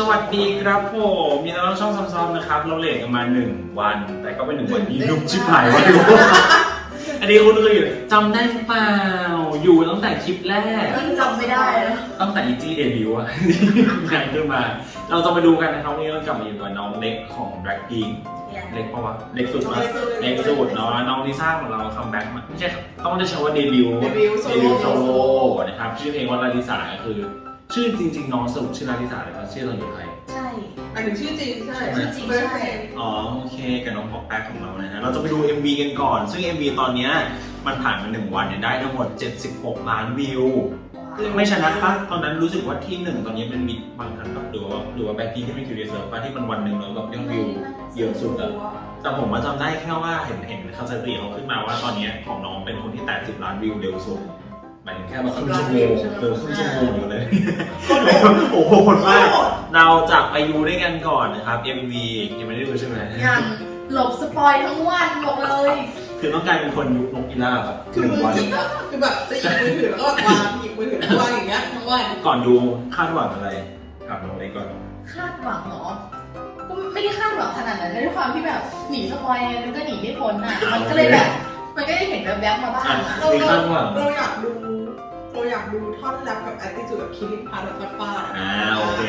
สวัสดีครับผมมีน้องๆช่องซ้อมๆนะครับ เราเลทกันมาหนึ่งวัน แต่ก็เป็นหนึ่งวันที่ยุบชิบหายไปอันนี้คุณเคยอยู่จำได้หรือเปล่า อยู่ตั้งแต่คลิปแรกยิ่งจำไม่ได้เลยตั้งแต่อีจีเดบิวต์อะยังขึ้นมา เราจะมาดูกันนะครับวันนี้เรากลับมาอยู่กับน้องเล็กของ Blackpink เล็กปะวะเล็กสุดปะเล็กสุดเนาะน้องลิซ่าของเราคัมแบ็กมาไม่ใช่ต้องได้ใช้ว่าเดบิวต์เดบิวต์โซเดโล่บิวต์โซโล่นะครับชื่อเพลงว่าลาลิสาก็คือ ชื่อจริง ๆ น้องสรุปชื่อลาลิสาเลยว่าชื่อเราอยู่ไทย ใช่ อันหนึ่งชื่อจริงใช่ชื่อจริงเบอร์ใช่เฟนอ๋อโอเคกับน้องพ็อกแป๊กของเรานะฮะเราจะไปดู MV กันก่อน ซึ่ง MV ตอนเนี้ยมันผ่านมาหนึ่งวันเนี่ยได้ทั้งหมด 76 ล้านวิว ไม่ชนะปะตอนนั้นรู้สึกว่าที่หนึ่งตอนนี้เป็นมิดบางทันปะหรือว่าหรือว่าแบ็คพีที่เป็นคิวเดเซอร์ปะที่มันวันหนึ่งแล้วแบบยอดวิว เยอะสุดอะ แต่ผมมาจำได้แค่ว่าเห็นเห็นคาสติเขาขึ้นมาว่าตอนเนี้ยของน้องเป็นคนที่ 80 ล้านวิวเร็วสุด หมายถึงแค่มาครึ่งชั่วโมงเออครึ่งชั่วโมงอยู่เลย โอ้โหโหดมากเราจะไปดูด้วยกันก่อนนะครับ MV ยังไม่ได้ดูใช่ไหมยังหลบสปอยทั้งวันบอกเลย คือต้องกลายเป็นคนยุคนกกีฬาแบบคือหนึ่งมือวันถืออะคือแบบจะหยิบมือถือแล้วก็วางหยิบมือถือแล้ววางอย่างเงี้ยทั้งวันก่อนดูคาดหวังอะไรถามน้องเล็กก่อน คาดหวังเหรอ ก็ไม่ได้คาดหวังขนาดนั้นด้วยความที่แบบหนีสปอยมันก็หนีไม่พ้นอะ มันก็เลยแบบ มันก็ได้เห็นแบบแบบๆมาบ้างอะอะเรามีเราคาดหวัง เราอยากดู เราอยากดูท่อนแรปกับแอตติจูดแบบคิริพาร์ทฟาดฟาดอ่าโอเค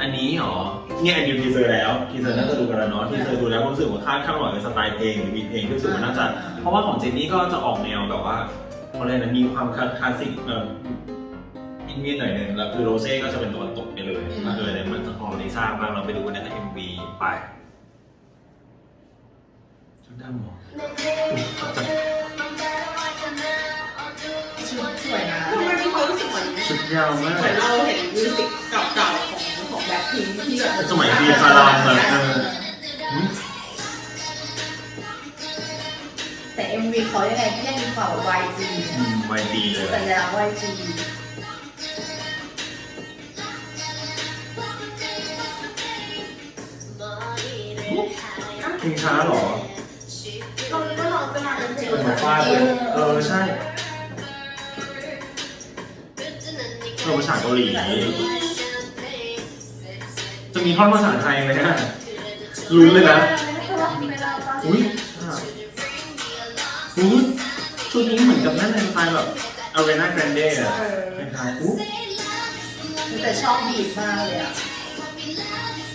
อันนี้เหรอเนี่ยอันดูทีเซอร์แล้วทีเซอร์น่าจะดูกันแล้วเนาะทีเซอร์ดูแล้วรู้สึกว่าคาดคาดหวังกับสไตล์เพลงหรือมีเพลงที่รู้สึกว่าน่าจะเพราะว่าของเจนนี่ก็จะออกแนวแบบว่าเขาเรียกนะมีความคลาสสิกเอ่ออินเวียนหน่อยหนึงแล้วคือโรเซ่ก็จะเป็นตะวันตกไปเลยมาเออเนี่ยมันจะของลิซ่าบ้างเราไปดูกันในเอ็มวีไปชุดดำเหรอ ยาวมากเหมือนเราเห็นมิวสิกเก่าๆของของแบ็คพิงที่แบบสมัยเรียนพารามอะเออแต่ MV เขายังไงก็ยังมีความ YG อืมไวดีเลยสัญลักษณ์ YG เพลงช้าเหรอเราคิดว่าเราจะมาเป็นเพลงเออมาฟาดเลยเออใช่ ษาเกาหลี จะมีท่อนภาษาไทยไหมฮะลุ้นเลยนะไม่ได้ปะอุ้ยอะอุ้ยชุดนี้เหมือนกับนั่นในสไตล์แบบอารีนาแกรนเดอะเออคล้ายๆอุ๊ยแต่ชอบบีดมากเลยอะ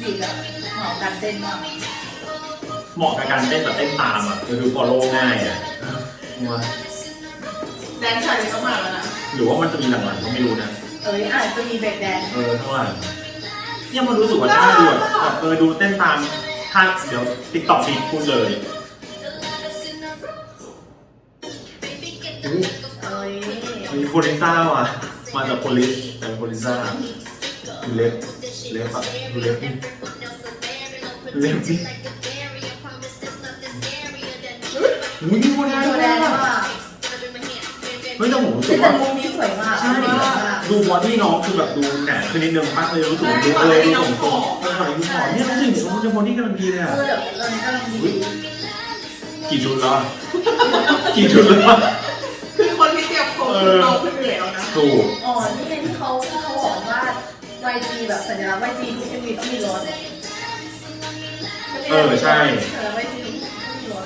บีดแบบเหมาะกันเต้นมากเหมาะกับการเต้นแบบเต้นตามอะคือดูฟอลโล่ง่ายอะว่าแดนชายก็มาแล้วนะ หรือว่ามันจะมีหลังๆก็ไม่รู้นะ เอ้ยอาจจะมีเบรกแดนซ์เออเท่าไหร่เนี่ยมันรู้สึกว่าถ้าดูแบบแบบเออดูเต้นตามถ้าเดี๋ยวติ๊กต็อกฟีดพูดเลยอุ๊ยเอ้ยมีโพลิซ่าว่ะมาจากโพลิสแต่เป็นโพลิซ่าดูเล็บเล็บอะดูเล็บดิเล็บดิอุ้ยดูได้ดูด้วแดยนซ์อะมากเฮ้ยแต่ผมรู้สึแต่กว่า มุมนี้สวยมากใช่สวยมาก ดูบอดี้น้องคือแบบดูหนาขึ้นนิดนึงมากเลยรู้สึกว่าดูเออดูสมทรงเออหน่อยดูหอมเนี่ยรู้สึกเหมือนว่าจะบอดี้กำลังดีเลยเออะอแบบเออกำลังดีกี่ชุดแล้วอะกี่ชุดแล้วอะคือคนที่เตรียมโค้ดคือเราคือเหนื่อยแล้วนะถูกอ๋อนี่เป็นที่เขาที่เขาบอกว่า YG แบบสัญลักษณ์ YG ทุก MV ต้องมีรถเออใช่สัญลักษณ์ YG ต้องมีรถ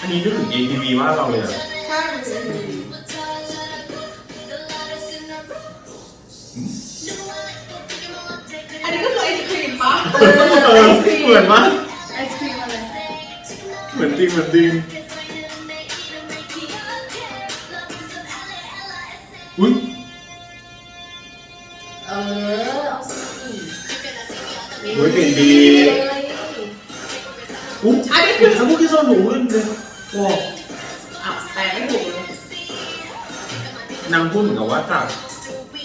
อันนี้นึกถึง ATV ว่าเราเลยอะ ใช่ ปะเออเหมือนมากไอศครีมอะไรเหมือนจริงเหมือนจริงอุ้ยเออเอาสิโอ้ยเปลี่ยนดีอุ๊ยอันนี้คือแล้วพวกที่โซนหนูขึ้นเลยว้าวอะแต่ไม่ถูกเลยนางพูดเหมือนกับว่าจาก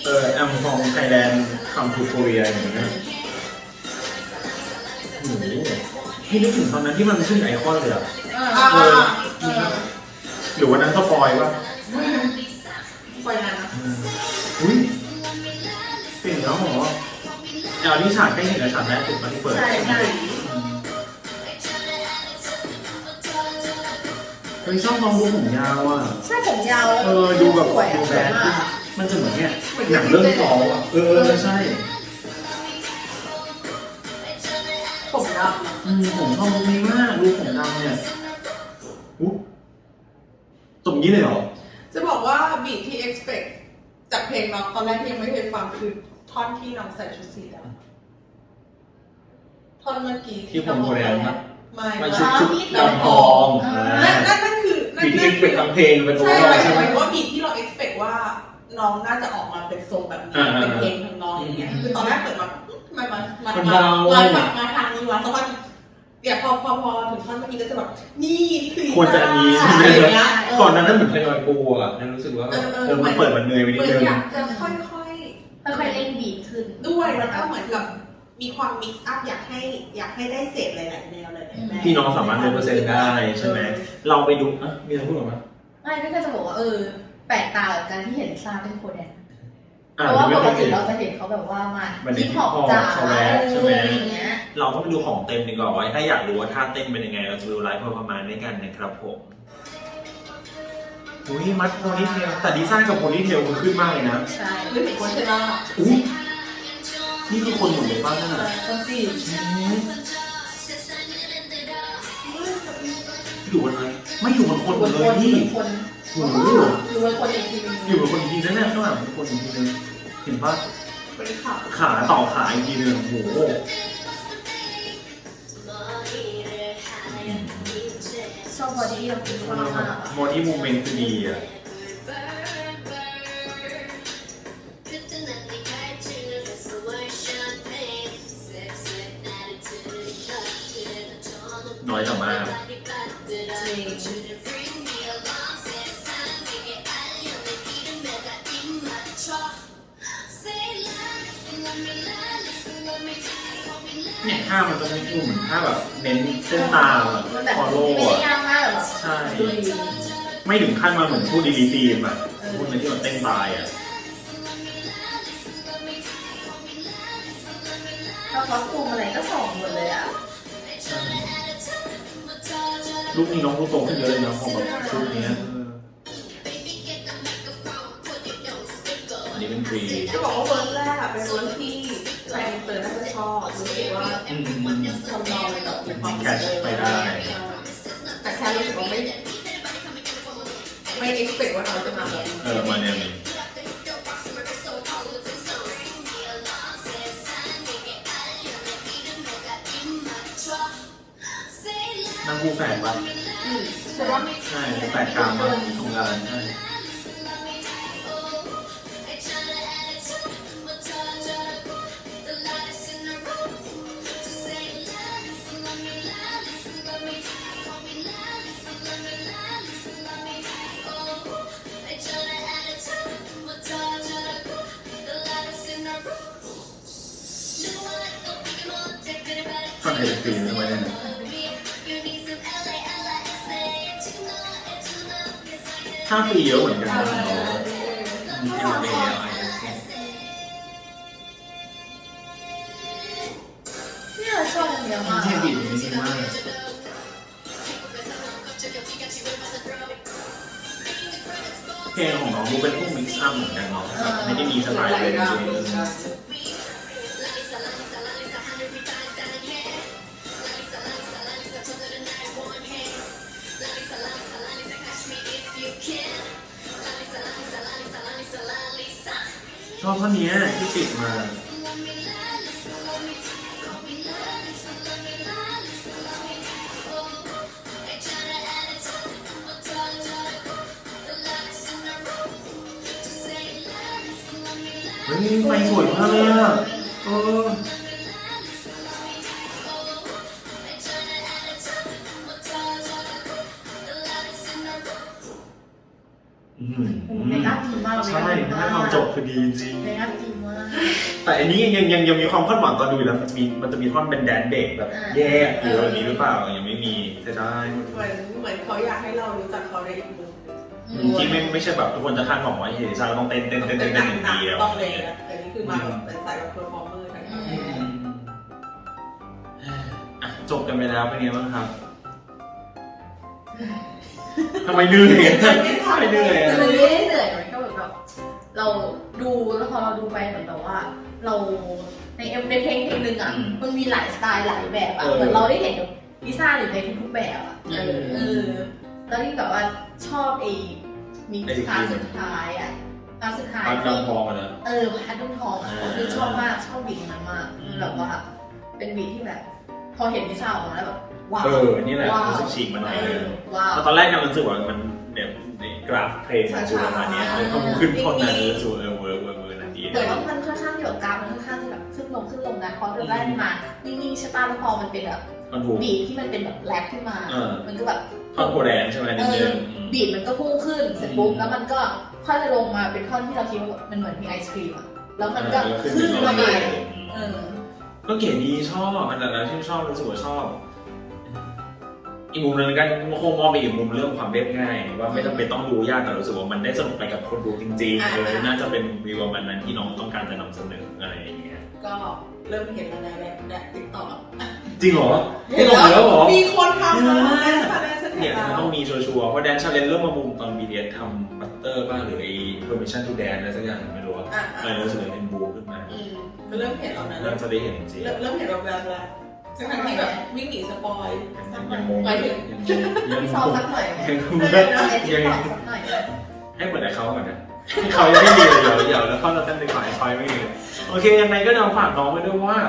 เออแอมฟองไทยแลนด์คัมทูโคเรียอย่างเงี้ย โอ้โหให้นึกถึงตอนนั้นที่มันขึ้นไอคอนเลยอะอ่าอ่าเออหรือวันนั้นสปอยล์ป่ะปล่อยนานนะอุ้ยเปลี่ยนแล้วเหรอเอานี่ฉากใกล้เห็นกับฉากแรกสุดมาที่เปิด ใช่ใช่เฮ้ยชอบน้องดูผมยาวอะ ใช่ผมยาวเออดูแบบสวยดูอะแบสวยดมาก มันจะเหมือนเนี่ยหนังเรื่องฟอลอะ เออใช่ อืมผมชอบลุคนี้มากลุคผมดำเนี่ยอุ๊ยตรงนี้เลยเหรอ จะบอกว่าบีทที่ expect จากเพลงน้องตอนแรกที่ยังไม่เคยฟังคือท่อนที่น้องใส่ชุดสีดำท่อนเมื่อกี้ที่ผมโมเดลนะ ไม่มาไม่ชุดชุดที่ดำทองอ่านั่นนั่นนั่นคือนั่นปีที่นั่นเป็นทำเพลงเป็นโอใช่เวอหมายร์ถึใช่งไหม ว่าบีทที่เรา expect ว่าน้องน่าจะออกมาเป็นทรงแบบนี้อ่าเป็นเพลงทำนองอย่างเงี้ยอืมคือตอนแรกเปิดมาทำไมมามามันมาเบา มาแบบมาทางนี้วะสักวัน เดี๋ยวพอพอพอถึงท่อนเมื่อกี้ก็จะแบบนี่นี่คือควรจะอันนี้ใช่ไหม อะไรอย่างเงี้ยเก่อนนั้นนั่นเหมือนทยอยปูอะนั่นรู้สึกว่าแบบเออเออเออมันเปิดมันเหนื่อยไปนิเหดมือนนึงอยากจะค่อยค่อยๆเล่นบีทขึ้นๆด้วยแล้วก็เหมือนกับมีความมิกซ์อัพอยากให้อยากให้ได้เศษหลายๆแนวเลยแม่พี่น้องสามารถเดินเปอร์เซ็นต์ได้ใช่ไหมเราไปดูอะมีอะไรพูดหรอไหมไม่ก็แค่จะบอกว่าเออ แปลกตากับการที่เห็นซาเป็นโคแดนอ่าเพราะว่าไม่ปเคกยติเห็น เราจะเห็นเขาแบบว่ามามันเป็นฮิปฮอป hip hop จ๋าใช่ไหมใช่ไหม อะไรอย่างเงี้ย เราต้องไปดูของเต็มดีกว่าว่าถ้าอยากรู้ว่าท่าเต้นเป็นยังไง เราจะดูไลฟ์ประมาณด้วยกันนะครับผมอุ้ยมัดโพนี่เทลแต่ดีไซน์กับโพนี่เทลมันขึ้นมากเลยนะใช่ไม่ถึงโคเชล่าอุ้ยนี่คือคนหมดเลยป้านั่นน่ะคนสี่อยู่บนอะไรไม่อยู่บนคนหมดเลยคนพี่คนโอ้โหอยู่บนคนอีกทีนึงอยู่บนคนจริงๆนั่นแหละข้างหลังเป็นคนจริงๆเลยเห็นปะเป็นข่าวขาต่อขาอีกทีหนึงโอ้โห ชอบบอดี้ของคุณมากอะโมที่มูเมนต์คือดีอะน้อยแต่มากจริงเนี่ยท่ามันจะไม่ดูเหมือนท่าแบบเน้นเส้นตาแบบมันแบบฟอลโล่ไม่ได้อะ ยากมากหรอกใช่ดูดี ไม่ถึงขั้นมาเหมือนพูดดีๆตีมอะพูดในที่มันเต้นตายอะถ้าคอสตูมอะไรก็ส่งหมดเลยอะลูกนี้น้องลูกโตขึ้นเยอะเลยนะพอแบบชุดเนี้ยเอออันนี้เป็นทรีจะบอกว่าเวิร์กแรกอะเป็นเวิร์กที่แฟนอินเตอร์น่าจะชอบรู้สึกว่าอืมทำนองเลยแบบมีความแคชไปได้ แต่แค่รู้สึกว่าไม่ ไม่ expect ว่าเขาจะมาแบบเออมาเนี่ยนี้นางกูแฝดปะอืมแต่ว่าไม่ ใช่แฝดกลางมาทำงานใช่ เอฟซีทำไมเนี่ยถ้าฟรีเยอะเหมือนกันนะของเรามีเอลเอไอเอสเนี่ยชอบอันเดียวมากเทบิดนี้ดีมากเพลงของน้องดูเป็นพวกมิกซ์อัพเหมือนกันเนาะแบบไม่ได้มีสไตล์เลยจริง อบข้อนี้ที่ติดมา เฮ้ยไฟสวยมากเลยอะเออ อืมเมคอัพดีมากเลยใช่ถ้าความจบคือดีจริงเมคอัพดีมากแต่อันนี้ยังยังยังมีความคาดหวังตอนดูอยู่แล้วมันมีมันจะมีท่อนเป็นแดนเบรกแบบอ่าแยกหรืออะไรนี้หรือเปล่ายังไม่มีเสียดายเหมือนเหมือนเขาอยากให้เรารู้จักเขาในอีกมุมหนึ่งอืมที่ไม่ไม่ใช่แบบทุกคนจะคาดหวังว่าเฮ้ยซาต้องเต้นเต้นเต้นเต้นเต้นอย่างเดียวต้องเลยนะแต่นี่คือมาแบบเป็นสายแบบเพอร์ฟอร์เมอร์ทั้งนั้นอืมอะจบกันไปแล้วเป็นไงบ้างครับ ทำไมเหนื่อยอะทำไมเหนื่อยอะมันไม่ได้เหนื่อยมันก็แบบแบบเราดูแล้วพอเราดูไปเหมือนแบบว่า เราในเอ็มในเพลงเพลงหนึ่งอะอืมมันมีหลายสไตล์หลายแบบอะเออเหมือนเราได้เห็นลิซ่าหรือในทุกๆแบบอะอืมเออแล้วนี่แบบว่าชอบไอ้มีไอ้พาร์ทที่สุดท้ายอะพาร์ทสุดท้ายตอนที่จำพอมาแล้วเออพาร์ทนุ่งทองอะอ่าคือชอบมากชอบบีทนั้นมากอืมแบบว่า เป็นบีทที่แบบ พอเห็นลิซ่าออกมาแล้วแบบ ว้าวเออนี่แหละว้าวรู้สึกฉีกมาหน่อยเอเลยอว้าว แล้วตอนแรกกันรู้สึกว่ามันเนี่ยในกราฟเพลงมันคือประมาณเนี้ยเลยเขาขึ้นคนนั้นเลยรู้สึกว่าเออเวิร์กเวิร์กเวิร์กนะดีแต่ว่ามันค่อนข้างที่แบบกราฟมันค่อนข้างที่แบบขึ้นลงขึ้นลงนะเพราะตอนแรกมานิ่งๆใช่ป่ะแล้วพอมันเป็นแบบคอนถูกบีทที่มันเป็นแบบแรปขึ้นมา เออ มันก็แบบท่อนโคแดงใช่ไหมนิดนึงบีทมันก็พุ่งขึ้นเสร็จปุ๊บแล้วมันก็ค่อยลงมาเป็นท่อนที่เราคิดว่ามันเหมือนมีไอศครีมอะแล้วมันก็เออขึ้นมาใหม่เอเอออ ก็เก๋ดีชอบอันนั้นที่ชอบรู้สึกว่าชอบ อีกมุมหนึงกันคงมองไปอีกมุมเรื่องความเรียบง่าย ว่าไม่จำเป็นต้องดูยากแต่รู้สึกว่ามันได้สนุกไปกับคนดูจริงๆอ่าเออน่าจะเป็นวิวประมาณนั้นที่น้องต้องการจะนำเสนออะไรอย่างเงี้ยก็เริ่มเห็นแล้วนะในในติ๊กต็อกจริงเหรอเห็นหรอแล้วเหรอ มีคนทำแล้วแดนชาเลนจ์ฉันเห็เนี่นยแล้มันวต้องมีชัวร์ๆเพราะแดนชาเลนเริ่มมาบูมตอน BTS ทำบัตเตอร์บ้างหรือไอ้ permission to dance อะไรสักอย่างไม่รู้อะอะเออรู้สึกว่าเป็นบูมขึ้นมา อืมก็เริ่มเห็นแล้วนะเริ่มจะได้เห็นจริง เริ่มเริ่มเห็นแบบแบบแล้ว ทั้งที่แบบวิ่งหนีสปอยยังงงหมายถึงยังซ้อมสักหน่อยไหมยังงงเออเอาไอติ๊กยังต็อกสักหน่อยไหมให้เหมือนกับเขาก่อนนะให้เขายังไม่มีเลยเดี๋ยวเดี๋ยวแล้วเขาจะเต้นไปก่อนไอ้คอยไม่มีโอเคยังไงก็น้องฝากน้องไว้ด้วยว่า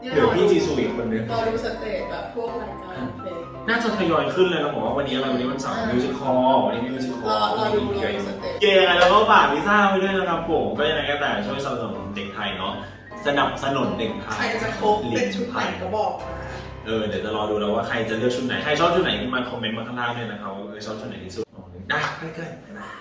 เดี๋ยวพี่จีซูอีกคนนึงรอดูสเตจแบบพวกรายการเพลงน่าจะทยอยขึ้นเลยนะผมว่าวันนี้อะไรวันนี้วันเสาร์มิวสิคอลวันนี้มิวสิคอรอลรอดูรอดูสเตจ เกย์แล้วก็ฝากลิซ่าไว้ด้วยนะครับผมก็ยังไงก็แต่ช่วยสนับสนุนเด็กไทยเนาะ สนับสนุนเด็กไทใครยจะคบเป็นชุดไหนก็บอกมาเออเดี๋ยวจะรอดูแล้วว่าใครจะเลือกชุดไหน ใครชอบชุดไหนขึ้นมาคอมเมนต์มาข้างล่างด้วยนะครับว่าเออชอบชุดไหนที่สุดได้ไปเกินบ๊ายบาย